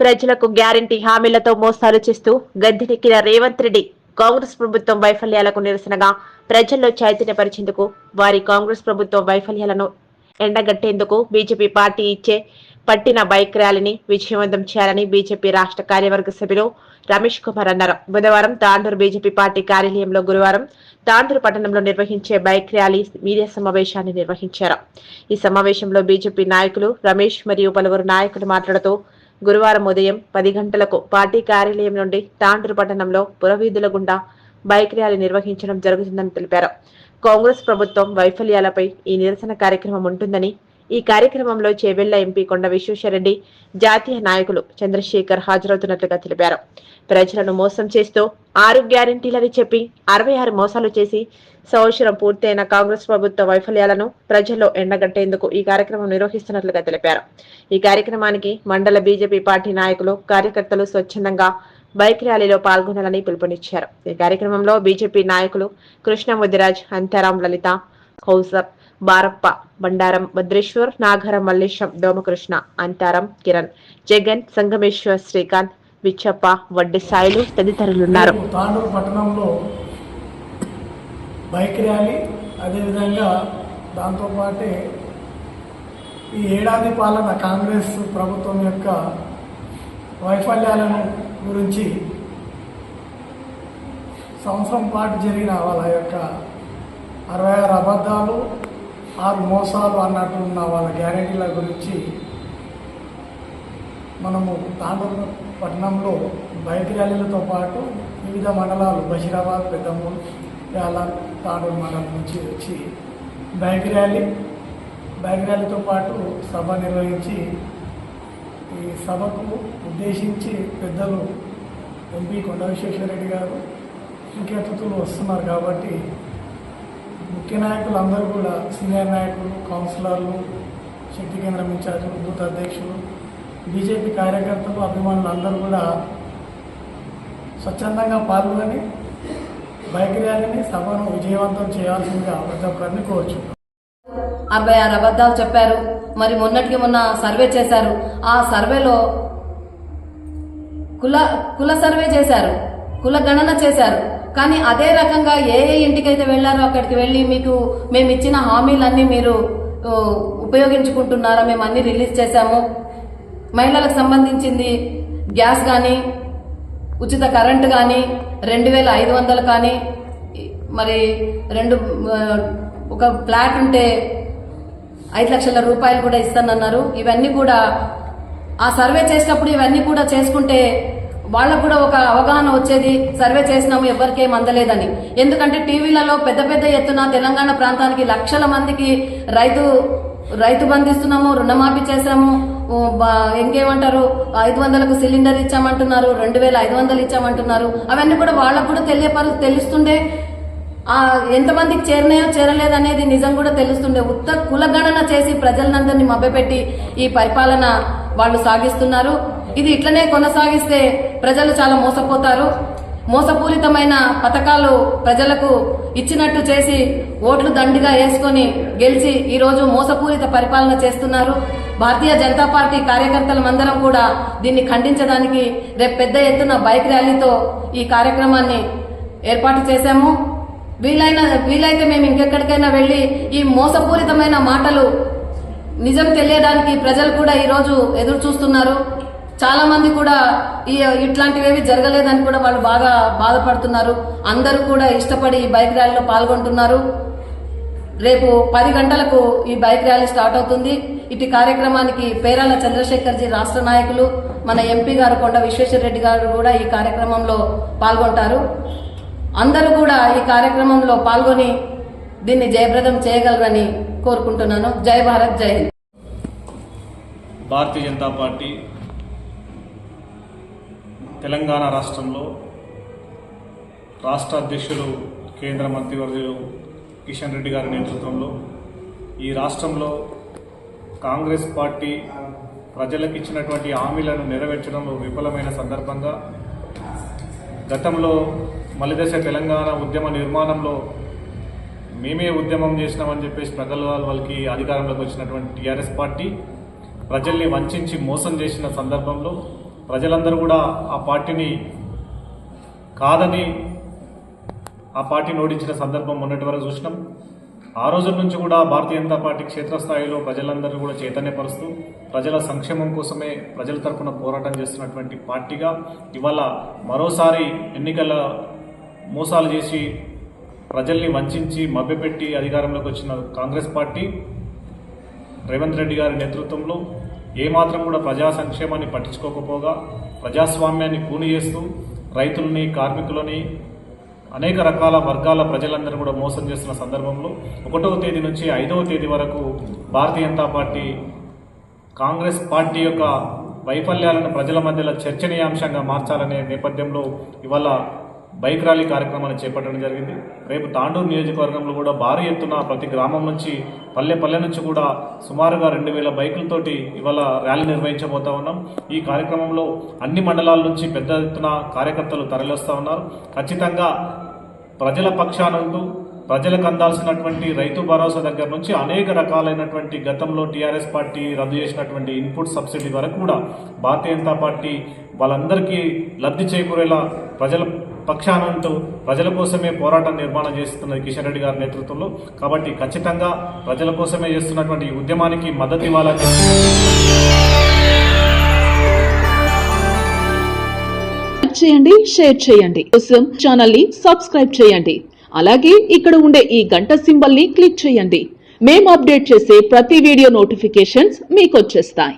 ప్రజలకు గ్యారంటీ హామీలతో మోసాలు చేస్తూ గద్దెనెక్కిన రేవంత్ రెడ్డి కాంగ్రెస్ ప్రభుత్వం వైఫల్యాలకు నిరసనగా ప్రజల్లో చైతన్యపరిచేందుకు వారి కాంగ్రెస్ ప్రభుత్వం వైఫల్యాలను ఎండగట్టేందుకు బీజేపీ పార్టీ ఇచ్చే పట్టిన బైక్ ర్యాలీని విజయవంతం చేయాలని బీజేపీ రాష్ట్ర కార్యవర్గ సభ్యులు రమేష్ కుమార్ అన్నారు. బుధవారం తాండూరు బీజేపీ పార్టీ కార్యాలయంలో గురువారం తాండూరు పట్టణంలో నిర్వహించే బైక్ ర్యాలీ మీడియా సమావేశాన్ని నిర్వహించారు. ఈ సమావేశంలో బీజేపీ నాయకులు రమేష్ మరియు పలువురు నాయకులు మాట్లాడుతూ గురువారం ఉదయం పది గంటలకు పార్టీ కార్యాలయం నుండి తాండ్రు పట్టణంలో పురవీధుల గుండా బైక్ ర్యాలీ నిర్వహించడం జరుగుతుందని తెలిపారు. కాంగ్రెస్ ప్రభుత్వం వైఫల్యాలపై ఈ నిరసన కార్యక్రమం ఉంటుందని ఈ కార్యక్రమంలో చేవెళ్ళ ఎంపీ కొండ విశ్వేశ్వరరెడ్డి జాతీయ నాయకులు చంద్రశేఖర్ హాజరవుతున్నట్లుగా తెలిపారు. ప్రజలను మోసం చేస్తూ ఆరు గ్యారంటీలని చెప్పి అరవై ఆరు మోసాలు చేసి సంవత్సరం పూర్తయిన కాంగ్రెస్ ప్రభుత్వ వైఫల్యాలను ప్రజల్లో ఎండగట్టేందుకు ఈ కార్యక్రమం నిర్వహిస్తున్నట్లుగా తెలిపారు. ఈ కార్యక్రమానికి మండల బీజేపీ పార్టీ నాయకులు కార్యకర్తలు స్వచ్ఛందంగా బైక్ ర్యాలీలో పాల్గొనాలని పిలుపునిచ్చారు. ఈ కార్యక్రమంలో బీజేపీ నాయకులు కృష్ణ ముదిరాజ్ అంతారాం లలిత కౌసర్ బారప్ప బండారం భద్రేశ్వర్ నాగరం మల్లేశం దోమకృష్ణ అంతారం కిరణ్ జగన్ సంగమేశ్వర్ శ్రీకాంత్ విచ్చప్ప వడ్డి సాయిలు తదితరులున్నారు. రేపు తాండూరు పట్టణంలో బైక్ ర్యాలీ అదేవిధంగా దాంతోపాటే ఈ ఏడాది పాలన కాంగ్రెస్ ప్రభుత్వం యొక్క వైఫల్యాలను గురించి సంవత్సరం పాటు జరిగిన వాళ్ళ యొక్క అరవై ఆరు అబద్ధాలు ఆరు మోసాలు అన్నట్టు ఉన్న వాళ్ళ గ్యారెంటీల గురించి మనము తాండూరు పట్టణంలో బైక్ ర్యాలీలతో పాటు వివిధ మండలాలు బషీరాబాద్ పెద్దమూరు యాల తాండూరు మండలం నుంచి వచ్చి బైక్ ర్యాలీ బైక్ ర్యాలీతో పాటు సభ నిర్వహించి ఈ సభకు ఉద్దేశించి పెద్దలు ఎంపీ కొండ విశ్వేశ్వరరెడ్డి గారు ముఖ్య అతిథులు వస్తున్నారు కాబట్టి ముఖ్య నాయకులు అందరూ కూడా సీనియర్ నాయకులు కౌన్సిలర్లు శక్తి కేంద్రం ఇన్ఛార్జీలు బూత్ అధ్యక్షులు బీజేపీ కార్యకర్తలు అభిమానులు అందరూ కూడా స్వచ్ఛందంగా పాల్గొని బైక్ ర్యాలీని సభను విజయవంతం చేయాల్సిందిగా ప్రతి ఒక్కరిని కోరుచున్నాం అరవై ఆరు అబద్ధాలు చెప్పారు. మరి మొన్నటికి మొన్న సర్వే చేశారు. ఆ సర్వేలో కుల కుల సర్వే చేశారు. కుల గణన చేశారు. కానీ అదే రకంగా ఏ ఏ ఇంటికైతే వెళ్ళారో అక్కడికి వెళ్ళి మీకు మేము ఇచ్చిన హామీలన్నీ మీరు ఉపయోగించుకుంటున్నారా? మేము అన్ని రిలీజ్ చేశాము. మహిళలకు సంబంధించింది గ్యాస్ కానీ ఉచిత కరెంట్ కానీ రెండు వేల ఐదు వందలు కానీ మరి రెండు ఒక ఫ్లాట్ ఉంటే ఐదు లక్షల రూపాయలు కూడా ఇస్తానన్నారు. ఇవన్నీ కూడా ఆ సర్వే చేసినప్పుడు ఇవన్నీ కూడా చేసుకుంటే వాళ్ళకు కూడా ఒక అవగాహన వచ్చేది సర్వే చేసినాము ఎవరికేం అందలేదని. ఎందుకంటే టీవీలలో పెద్ద పెద్ద ఎత్తున తెలంగాణ ప్రాంతానికి లక్షల మందికి రైతు రైతు బంధిస్తున్నాము రుణమాఫీ చేశాము ఇంకేమంటారు ఐదు వందలకు సిలిండర్ ఇచ్చామంటున్నారు రెండు వేల ఐదు వందలు ఇచ్చామంటున్నారు. అవన్నీ కూడా వాళ్ళకు కూడా తెలియపరు తెలుస్తుండే. ఆ ఎంతమందికి చేరినాయో చేరలేదనేది నిజం కూడా తెలుస్తుండే. ఉత్త కులగణన చేసి ప్రజలందరినీ మభ్యపెట్టి ఈ పరిపాలన వాళ్ళు సాగిస్తున్నారు. ఇది ఇట్లనే కొనసాగిస్తే ప్రజలు చాలా మోసపోతారు. మోసపూరితమైన పథకాలు ప్రజలకు ఇచ్చినట్టు చేసి ఓట్లు దండిగా వేసుకొని గెలిచి ఈరోజు మోసపూరిత పరిపాలన చేస్తున్నారు. భారతీయ జనతా పార్టీ కార్యకర్తలమందరం కూడా దీన్ని ఖండించడానికి రేపు పెద్ద ఎత్తున బైక్ ర్యాలీతో ఈ కార్యక్రమాన్ని ఏర్పాటు చేశాము. వీలైన వీలైతే మేము ఇంకెక్కడికైనా వెళ్ళి ఈ మోసపూరితమైన మాటలు నిజం తెలియడానికి ప్రజలు కూడా ఈరోజు ఎదురు చూస్తున్నారు చాలా మంది కూడా ఈ ఇట్లాంటివేవి జరగలేదని కూడా వాళ్ళు బాగా బాధపడుతున్నారు. అందరూ కూడా ఇష్టపడి ఈ బైక్ ర్యాలీలో పాల్గొంటున్నారు. రేపు పది గంటలకు ఈ బైక్ ర్యాలీ స్టార్ట్ అవుతుంది. ఇటు కార్యక్రమానికి పేరాల చంద్రశేఖర్జీ రాష్ట్ర నాయకులు మన ఎంపీ గారు కొండ విశ్వేశ్వర రెడ్డి గారు కూడా ఈ కార్యక్రమంలో పాల్గొంటారు. అందరూ కూడా ఈ కార్యక్రమంలో పాల్గొని దీన్ని జయప్రదం చేయగలరని కోరుకుంటున్నాను. జై భారత్ జై హింద్. భారతీయ జనతా పార్టీ తెలంగాణ రాష్ట్రంలో రాష్ట్ర అధ్యక్షులు కేంద్ర మంత్రివర్యులు కిషన్ రెడ్డి గారి నేతృత్వంలో ఈ రాష్ట్రంలో కాంగ్రెస్ పార్టీ ప్రజలకు ఇచ్చినటువంటి హామీలను నెరవేర్చడంలో విఫలమైన సందర్భంగా గతంలో మలిదశ తెలంగాణ ఉద్యమ నిర్మాణంలో మేమే ఉద్యమం చేసినామని చెప్పేసి ప్రజల వాళ్ళకి అధికారంలోకి వచ్చినటువంటి టీఆర్ఎస్ పార్టీ ప్రజల్ని వంచి మోసం చేసిన సందర్భంలో ప్రజలందరూ కూడా ఆ పార్టీని కాదని ఆ పార్టీని ఓడించిన సందర్భం మొన్నటి వరకు చూసినాం. ఆ రోజుల నుంచి కూడా భారతీయ జనతా పార్టీ క్షేత్రస్థాయిలో ప్రజలందరూ కూడా చైతన్యపరుస్తూ ప్రజల సంక్షేమం కోసమే ప్రజల తరఫున పోరాటం చేస్తున్నటువంటి పార్టీగా ఇవాళ మరోసారి ఎన్నికల మోసాలు చేసి ప్రజల్ని వంచి మభ్యపెట్టి అధికారంలోకి వచ్చిన కాంగ్రెస్ పార్టీ రేవంత్ రెడ్డి గారి నేతృత్వంలో ఏమాత్రం కూడా ప్రజా సంక్షేమాన్ని పట్టించుకోకపోగా ప్రజాస్వామ్యాన్ని కూని చేస్తూ రైతులని కార్మికులని అనేక రకాల వర్గాల ప్రజలందరూ కూడా మోసం చేస్తున్న సందర్భంలో ఒకటవ తేదీ నుంచి ఐదవ తేదీ వరకు Bharatiya Janata party Congress party యొక్క వైఫల్యాలను ప్రజల మధ్యలో చర్చనీయాంశంగా మార్చాలనే నేపథ్యంలో ఇవాళ బైక్ ర్యాలీ కార్యక్రమాన్ని చేపట్టడం జరిగింది. రేపు తాండూరు నియోజకవర్గంలో కూడా భారీ ఎత్తున ప్రతి గ్రామం నుంచి పల్లె పల్లె నుంచి కూడా సుమారుగా రెండు వేల బైకులతోటి ఇవాళ ర్యాలీ నిర్వహించబోతా ఉన్నాం. ఈ కార్యక్రమంలో అన్ని మండలాల నుంచి పెద్ద ఎత్తున కార్యకర్తలు తరలివస్తా ఉన్నారు. ఖచ్చితంగా ప్రజల పక్షానందు ప్రజలకు అందాల్సినటువంటి రైతు భరోసా దగ్గర నుంచి అనేక రకాలైనటువంటి గతంలో టీఆర్ఎస్ పార్టీ రద్దు చేసినటువంటి ఇన్పుట్ సబ్సిడీ వరకు కూడా భారతీయ జనతా పార్టీ వాళ్ళందరికీ లబ్ధి చేకూరేలా ప్రజల పక్షానంతో ప్రజల కోసమే పోరాటం నిర్మాణం చేస్తున్నది కిషన్ రెడ్డి గారి నేతృత్వంలో. కాబట్టి ఖచ్చితంగా ప్రజల కోసమే చేస్తున్నటువంటి ఈ ఉద్యమానికి మద్దతు ఇవ్వాలని చేయండి షేర్ చేయండి. కోసం ఛానల్ని సబ్స్క్రైబ్ చేయండి. అలాగే ఇక్కడ ఉండే ఈ గంట సింబల్ని క్లిక్ చేయండి. మేము అప్డేట్ చేసే ప్రతి వీడియో నోటిఫికేషన్స్ మీకు వచ్చేస్తాయి.